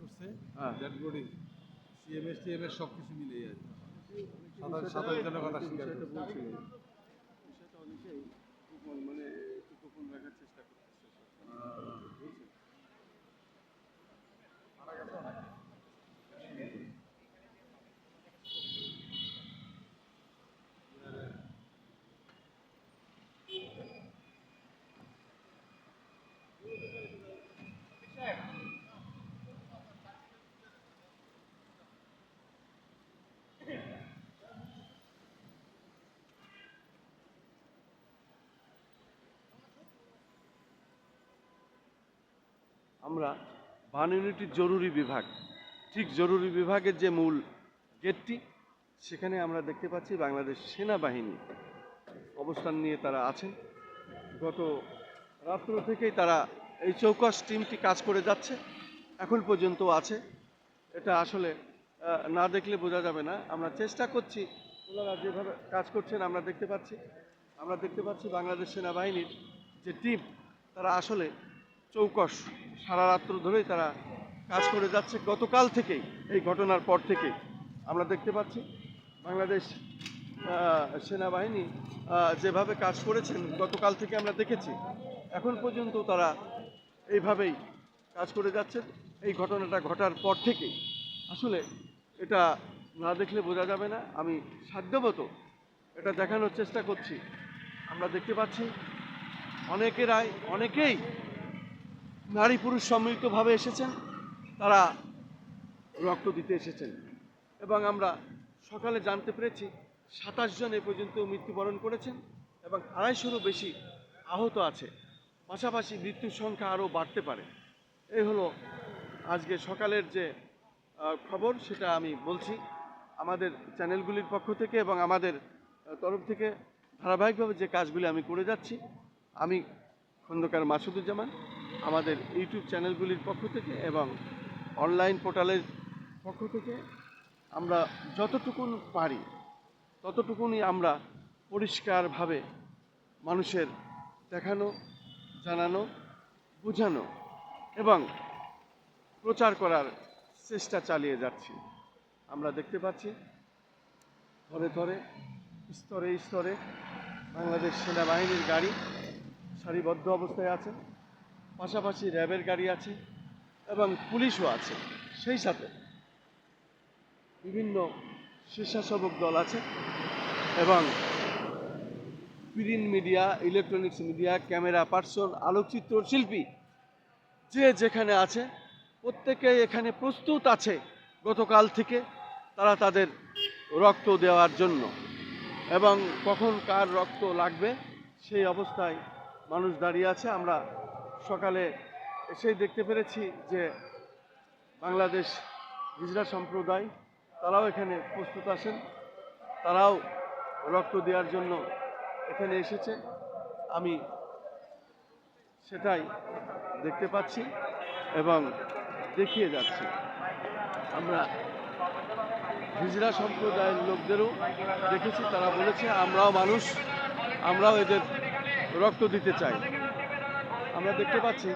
করছে। Dead body CMS TMS সব কিছু মিলিয়ে যায়। সাধারণ সাধারণ জনগণের স্বীকার করছে বিষয়টা অনেকেই গোপন মানে একটু গোপন রাখার চেষ্টা করতেছে আমরা বান ইউনিটির জরুরি বিভাগ। ঠিক জরুরি বিভাগের যে মূল গেটটি, সেখানে আমরা দেখতে পাচ্ছি বাংলাদেশ সেনাবাহিনী অবস্থান নিয়ে তারা আছেন। গত রাত্র থেকেই তারা এই চৌকস টিমটি কাজ করে যাচ্ছে, এখন পর্যন্ত আছে। এটা আসলে না দেখলে বোঝা যাবে না। আমরা চেষ্টা করছি, ওনারা যেভাবে কাজ করছেন আমরা দেখতে পাচ্ছি। আমরা দেখতে পাচ্ছি বাংলাদেশ সেনাবাহিনীর যে টিম, তারা আসলে চৌকস সারা রাত্র ধরেই তারা কাজ করে যাচ্ছে। গতকাল থেকেই, এই ঘটনার পর থেকেই আমরা দেখতে পাচ্ছি, বাংলাদেশ সেনাবাহিনী যেভাবে কাজ করেছেন, গতকাল থেকে আমরা দেখেছি। এখন পর্যন্ত তারা এইভাবেই কাজ করে যাচ্ছে এই ঘটনাটা ঘটার পর থেকেই। আসলে এটা না দেখলে বোঝা যাবে না, আমি সাধ্যমতো এটা দেখানোর চেষ্টা করছি। আমরা দেখতে পাচ্ছি, অনেকেরাই, অনেকেই নারী পুরুষ সম্মিলিতভাবে এসেছেন, তারা রক্ত দিতে এসেছেন। এবং আমরা সকালে জানতে পেরেছি, সাতাশ জন এ পর্যন্ত মৃত্যুবরণ করেছেন এবং আড়াইশোরও বেশি আহত আছে। পাশাপাশি মৃত্যুর সংখ্যা আরও বাড়তে পারে। এই হলো আজকে সকালের যে খবর, সেটা আমি বলছি। আমাদের চ্যানেলগুলির পক্ষ থেকে এবং আমাদের তরফ থেকে ধারাবাহিকভাবে যে কাজগুলি আমি করে যাচ্ছি, আমি খন্দকার মাসুদুজ্জামান আমাদের ইউটিউব চ্যানেলগুলির পক্ষ থেকে এবং অনলাইন পোর্টালের পক্ষ থেকে আমরা যতটুকুন পারি ততটুকুনি আমরা পরিষ্কারভাবে মানুষের দেখানো, জানানো, বোঝানো এবং প্রচার করার চেষ্টা চালিয়ে যাচ্ছি। আমরা দেখতে পাচ্ছি, ধরে ধরে, স্তরে স্তরে বাংলাদেশ সেনাবাহিনীর গাড়ি সারিবদ্ধ অবস্থায় আছে। পাশাপাশি র্যাবের গাড়ি আছে এবং পুলিশও আছে। সেই সাথে বিভিন্ন স্বেচ্ছাসেবক দল আছে এবং print media, electronics media, camera person আলোকচিত্র শিল্পী যে যেখানে আছে, প্রত্যেকেই এখানে প্রস্তুত আছে গতকাল থেকে তারা তাদের রক্ত দেওয়ার জন্য। এবং কখন কার রক্ত লাগবে সেই অবস্থায় মানুষ দাঁড়িয়ে আছে। আমরা সকালে এসেই দেখতে পেরেছি যে বাংলাদেশ হিজড়া সম্প্রদায়, তারাও এখানে প্রস্তুত আছেন। তারাও রক্ত দেওয়ার জন্য এখানে এসেছে। আমি সেটাই দেখতে পাচ্ছি এবং দেখিয়ে যাচ্ছি। আমরা হিজড়া সম্প্রদায়ের লোকদেরও দেখেছি, তারা বলেছে, আমরাও মানুষ, আমরাও এদের রক্ত দিতে চাই। আমরা দেখতে পাচ্ছি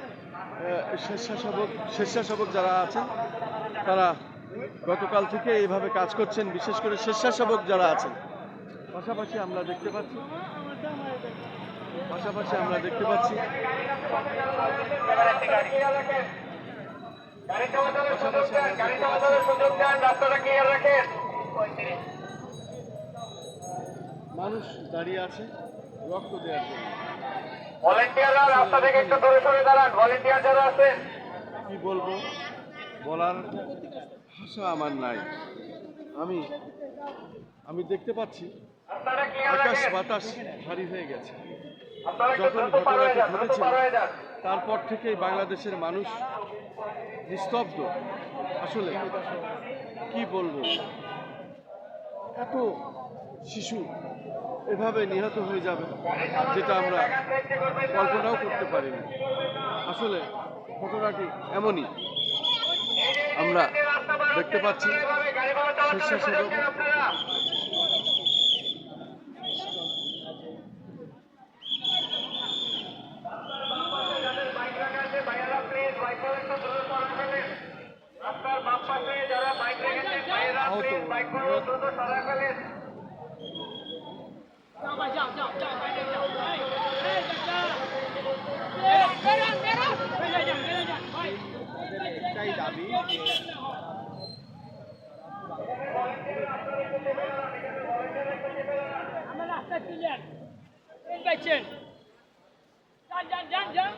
স্বেচ্ছাসেবক স্বেচ্ছাসেবক যারা আছেন, তারা গতকাল থেকে এইভাবে কাজ করছেন, বিশেষ করে স্বেচ্ছাসেবক যারা আছেন। পাশাপাশি আমরা দেখতে পাচ্ছি, পাশাপাশি আমরা দেখতে পাচ্ছি, মানুষ দাঁড়িয়ে আছে, রক্ত দেওয়ার জন্য। ভলেন্টিয়াররা রাস্তা থেকে একটু দূরে সরে দাঁড়ান ভলেন্টিয়ার যারা আছেন কি বলব? বলার ভাষা আমার নাই। আমি আমি দেখতে পাচ্ছি আকাশ বাতাস ভারী হয়ে গেছে। যখন ঘটনাটি যান। তারপর থেকেই বাংলাদেশের মানুষ নিস্তব্ধ। আসলে কি বলব? এত শিশু এভাবে নিহত হয়ে যাবে যেটা আমরা কল্পনাও করতে পারিনি। আসলে ঘটনাটি এমনই। আমরা দেখতে পাচ্ছি স্বেচ্ছাসেবক। আহত একটাই দাবি আমরা রাস্তা ক্লিয়ার যান যান যান যান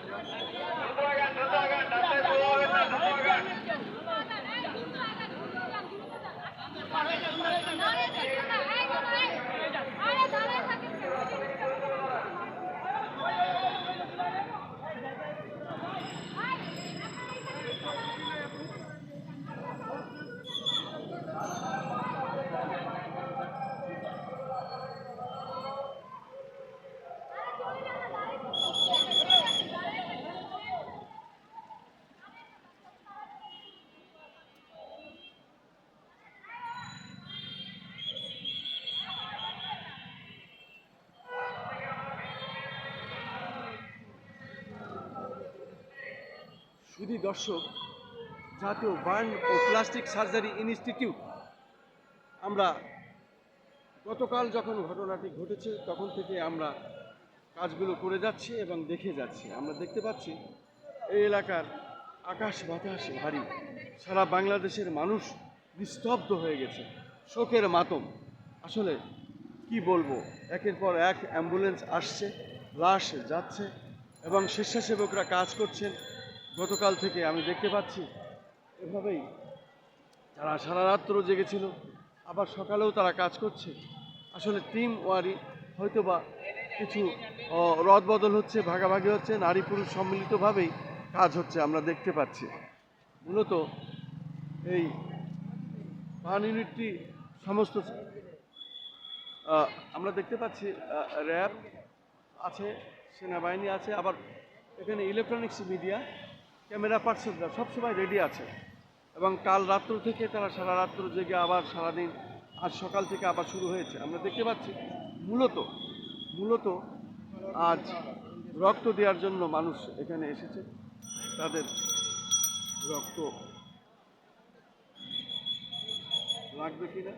শুধু দর্শক, জাতীয় বার্ন ও প্লাস্টিক সার্জারি ইনস্টিটিউট। আমরা গতকাল যখন ঘটনাটি ঘটেছে, তখন থেকে আমরা কাজগুলো করে যাচ্ছি এবং দেখে যাচ্ছি। আমরা দেখতে পাচ্ছি, এই এলাকার আকাশ বাতাস ভারী। সারা বাংলাদেশের মানুষ নিস্তব্ধ হয়ে গেছে। শোকের মাতম। আসলে কি বলব? একের পর এক অ্যাম্বুলেন্স আসছে, লাশ যাচ্ছে এবং স্বেচ্ছাসেবকরা কাজ করছেন। গতকাল থেকে আমি দেখতে পাচ্ছি, এভাবেই তারা সারা রাত্র জেগেছিল আবার সকালেও তারা কাজ করছে। আসলে টিম ওয়ারি হয়তোবা কিছু রদ বদল হচ্ছে, ভাগাভাগি হচ্ছে, নারী পুরুষ সম্মিলিতভাবেই কাজ হচ্ছে আমরা দেখতে পাচ্ছি। মূলত এই পান ইউনিটটি সমস্ত আমরা দেখতে পাচ্ছি র্যাব আছে, সেনাবাহিনী আছে, আবার এখানে ইলেকট্রনিক্স মিডিয়া ক্যামেরা পার্সনরা সবসময় রেডি আছে। এবং কাল রাত্র থেকে তারা সারা রাত্র জেগে আবার সারাদিন, আজ সকাল থেকে আবার শুরু হয়েছে। আমরা দেখতে পাচ্ছি, মূলত মূলত আজ রক্ত দেওয়ার জন্য মানুষ এখানে এসেছে। তাদের রক্ত লাগবে কিনা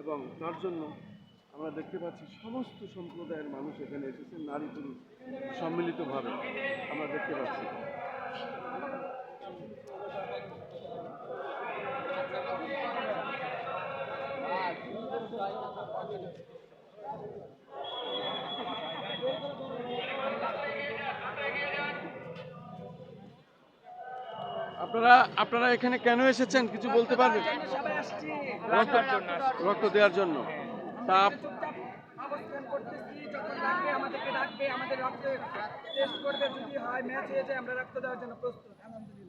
এবং তার জন্য আমরা দেখতে পাচ্ছি সমস্ত সম্প্রদায়ের মানুষ এখানে এসেছে নারী পুরুষ সম্মিলিতভাবে আমরা দেখতে পাচ্ছি। আপনারা আপনারা এখানে কেন এসেছেন? কিছু বলতে পারবেন? রক্ত রক্ত দেওয়ার জন্য। তা আপ- অবস্থান যখন ডাকবে আমাদেরকে ডাকবে আমাদের রক্ত টেস্ট যদি হয় যায় রক্ত দেওয়ার জন্য প্রস্তুত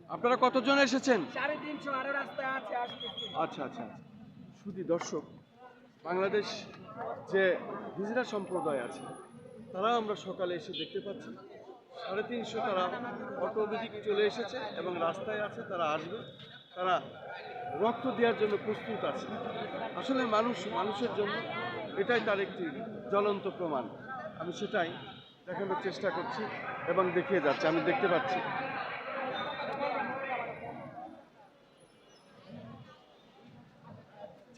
আপনারা কতজন এসেছেন? সাড়ে তিনশো আছে আচ্ছা আচ্ছা। শুধু দর্শক, বাংলাদেশ যে হিজরা সম্প্রদায় আছে তারা আমরা সকালে এসে দেখতে পাচ্ছি। সাড়ে তিনশো তারা অটোমেটিক চলে এসেছে এবং রাস্তায় আছে, তারা আসবে। তারা রক্ত দেওয়ার জন্য প্রস্তুত আছে। আসলে মানুষ, মানুষের জন্য এটাই তার একটি জ্বলন্ত প্রমাণ। আমি সেটাই দেখানোর চেষ্টা করছি এবং দেখিয়ে যাচ্ছি। আমি দেখতে পাচ্ছি।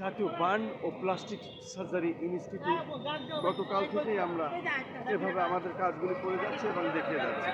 জাতীয় বার্ন ও প্লাস্টিক সার্জারি ইনস্টিটিউট গতকাল থেকেই আমরা এভাবে আমাদের কাজগুলি করে যাচ্ছি এবং দেখিয়ে যাচ্ছি।